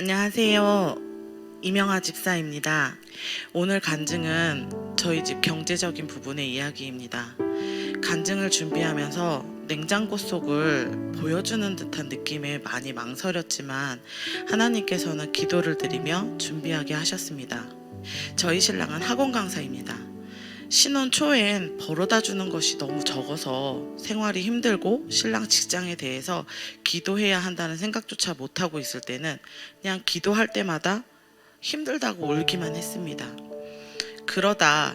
안녕하세요. 이명아 집사입니다. 오늘 간증은 저희 집 경제적인 부분의 이야기입니다. 간증을 준비하면서 냉장고 속을 보여주는 듯한 느낌에 많이 망설였지만 하나님께서는 기도를 드리며 준비하게 하셨습니다. 저희 신랑은 학원 강사입니다. 신혼 초엔 벌어다 주는 것이 너무 적어서 생활이 힘들고 신랑 직장에 대해서 기도해야 한다는 생각조차 못하고 있을 때는 그냥 기도할 때마다 힘들다고 울기만 했습니다. 그러다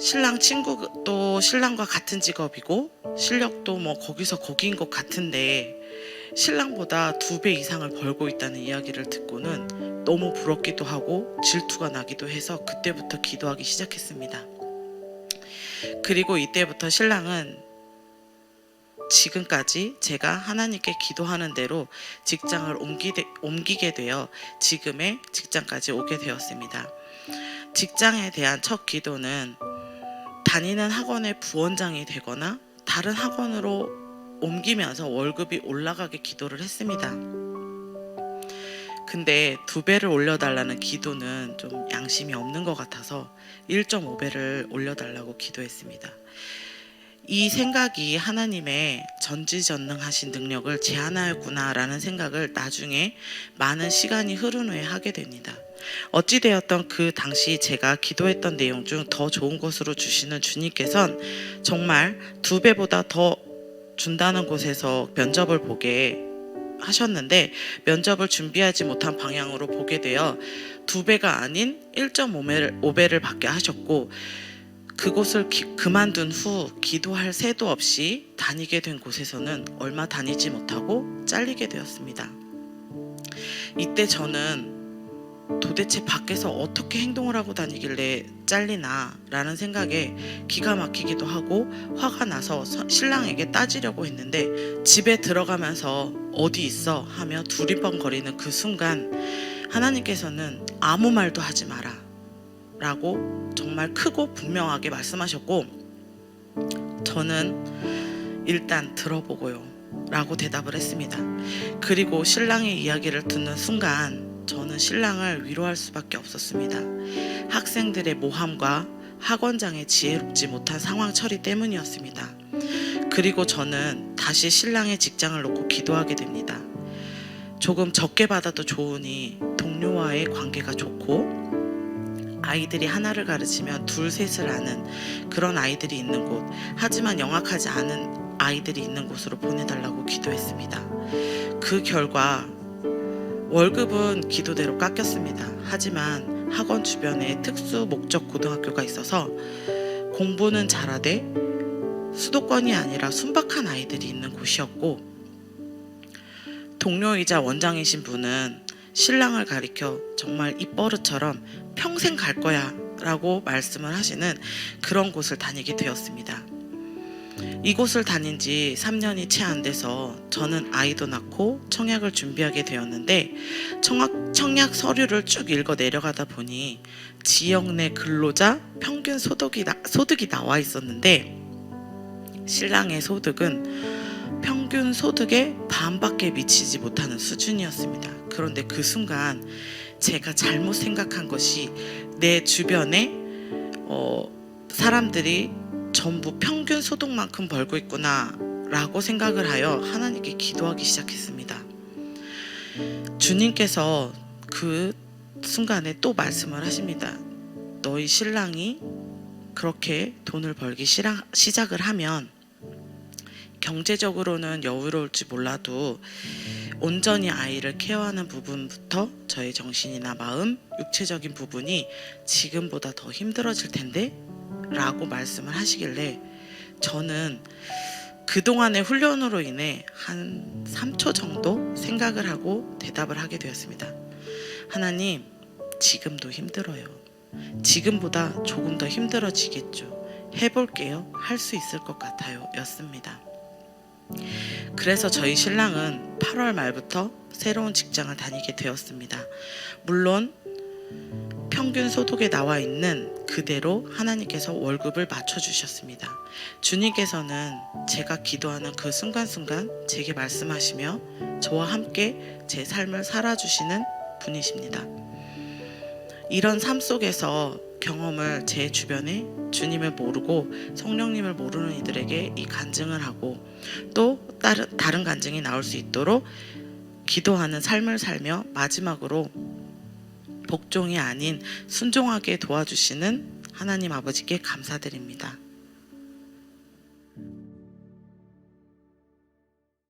신랑 친구도 신랑과 같은 직업이고 실력도 뭐 거기서 거기인 것 같은데 신랑보다 두 배 이상을 벌고 있다는 이야기를 듣고는 너무 부럽기도 하고 질투가 나기도 해서 그때부터 기도하기 시작했습니다. 그리고 이때부터 신랑은 지금까지 제가 하나님께 기도하는 대로 직장을 옮기게 되어 지금의 직장까지 오게 되었습니다. 직장에 대한 첫 기도는 다니는 학원의 부원장이 되거나 다른 학원으로 옮기면서 월급이 올라가게 기도를 했습니다. 근데 두 배를 올려달라는 기도는 좀 양심이 없는 것 같아서 1.5배를 올려달라고 기도했습니다. 이 생각이 하나님의 전지전능하신 능력을 제한하였구나라는 생각을 나중에 많은 시간이 흐른 후에 하게 됩니다. 어찌되었던 그 당시 제가 기도했던 내용 중 더 좋은 것으로 주시는 주님께선 정말 두 배보다 더 준다는 곳에서 면접을 보게 하셨는데 면접을 준비하지 못한 방향으로 보게 되어 두 배가 아닌 1.5배를 5배를 받게 하셨고 그곳을 기- 그만둔 후 기도할 새도 없이 다니게 된 곳에서는 얼마 다니지 못하고 잘리게 되었습니다. 이때 저는 도대체 밖에서 어떻게 행동을 하고 다니길래 잘리나 라는 생각에 기가 막히기도 하고 화가 나서 서- 신랑에게 따지려고 했는데 집에 들어가면서 어디 있어? 하며 두리번거리는 그 순간 하나님께서는 아무 말도 하지 마라. 라고 정말 크고 분명하게 말씀하셨고 저는 일단 들어보고요. 라고 대답을 했습니다. 그리고 신랑의 이야기를 듣는 순간 저는 신랑을 위로할 수밖에 없었습니다. 학생들의 모함과 학원장의 지혜롭지 못한 상황 처리 때문이었습니다. 그리고 저는 다시 신랑의 직장을 놓고 기도하게 됩니다. 조금 적게 받아도 좋으니 동료와의 관계가 좋고 아이들이 하나를 가르치면 둘 셋을 아는 그런 아이들이 있는 곳 하지만 영악하지 않은 아이들이 있는 곳으로 보내달라고 기도했습니다. 그 결과 월급은 기도대로 깎였습니다. 하지만 학원 주변에 특수 목적 고등학교가 있어서 공부는 잘하되 수도권이 아니라 순박한 아이들이 있는 곳이었고 동료이자 원장이신 분은 신랑을 가리켜 정말 입버릇처럼 평생 갈 거야 라고 말씀을 하시는 그런 곳을 다니게 되었습니다. 이곳을 다닌 지 3년이 채 안 돼서 저는 아이도 낳고 청약을 준비하게 되었는데 청약, 청약 서류를 쭉 읽어 내려가다 보니 지역 내 근로자 평균 소득이, 나, 소득이 나와 있었는데 신랑의 소득은 평균 소득의 반밖에 미치지 못하는 수준이었습니다. 그런데 그 순간 제가 잘못 생각한 것이 내 주변에 어, 사람들이 전부 평균 소득만큼 벌고 있구나 라고 생각을 하여 하나님께 기도하기 시작했습니다. 주님께서 그 순간에 또 말씀을 하십니다. 너희 신랑이 그렇게 돈을 벌기 시작을 하면 경제적으로는 여유로울지 몰라도 온전히 아이를 케어하는 부분부터 저의 정신이나 마음, 육체적인 부분이 지금보다 더 힘들어질 텐데 라고 말씀을 하시길래 저는 그동안의 훈련으로 인해 한 3초 정도 생각을 하고 대답을 하게 되었습니다. 하나님, 지금도 힘들어요. 지금보다 조금 더 힘들어지겠죠. 해볼게요. 할 수 있을 것 같아요. 였습니다. 그래서 저희 신랑은 8월 말부터 새로운 직장을 다니게 되었습니다. 물론 평균 소득에 나와 있는 그대로 하나님께서 월급을 맞춰주셨습니다. 주님께서는 제가 기도하는 그 순간순간 제게 말씀하시며 저와 함께 제 삶을 살아주시는 분이십니다. 이런 삶 속에서 경험을 제 주변에 주님을 모르고 성령님을 모르는 이들에게 이 간증을 하고 또 다른 다른 간증이 나올 수 있도록 기도하는 삶을 살며 마지막으로 복종이 아닌 순종하게 도와주시는 하나님 아버지께 감사드립니다.